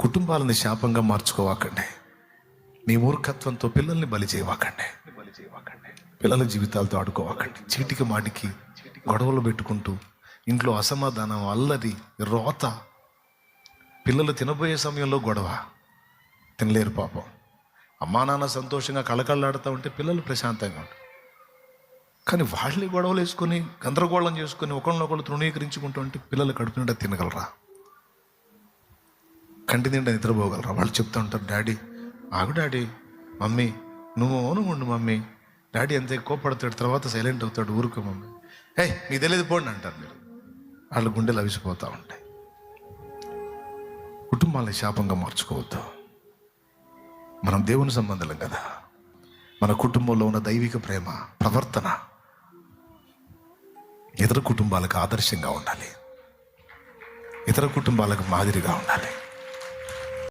కుటుంబాలని శాపంగా మార్చుకోవాకండి. మీ మూర్ఖత్వంతో పిల్లల్ని బలి చేయవాకండి. పిల్లల జీవితాలతో ఆడుకోవాకండి. చీటికి మాటికి గొడవలు పెట్టుకుంటూ ఇంట్లో అసమాధానం అల్లరి రోత. పిల్లలు తినబోయే సమయంలో గొడవ. తినలేరు పాపం. అమ్మా నాన్న సంతోషంగా కళకళలాడుతూ ఉంటే పిల్లలు ప్రశాంతంగా ఉంటారు కానీ వాళ్ళే గొడవలు వేసుకొని గందరగోళం చేసుకొని ఒకళ్ళనొకళ్ళు తృణీకరించుకుంటూ ఉంటే పిల్లలు కడుపు నిండా తినగలరా? కంటి నిండా నిద్రపోగలరా? వాళ్ళు చెప్తూ ఉంటారు డాడీ ఆగు డాడీ మమ్మీ నువ్వు అవును ఉండు మమ్మీ. డాడీ అంతే కోపడతాడు తర్వాత సైలెంట్ అవుతాడు ఊరుకో మమ్మీ. హే నీకు తెలియదు పోండి అంటారు మీరు వాళ్ళ గుండెలు అవిసిపోతూ ఉంటాయి. కుటుంబాలని శాపంగా మార్చుకోవద్దు. మనం దేవుని సంబంధం కదా. మన కుటుంబంలో ఉన్న దైవిక ప్రేమ ప్రవర్తన ఇతర కుటుంబాలకు ఆదర్శంగా ఉండాలి. ఇతర కుటుంబాలకు మాదిరిగా ఉండాలి.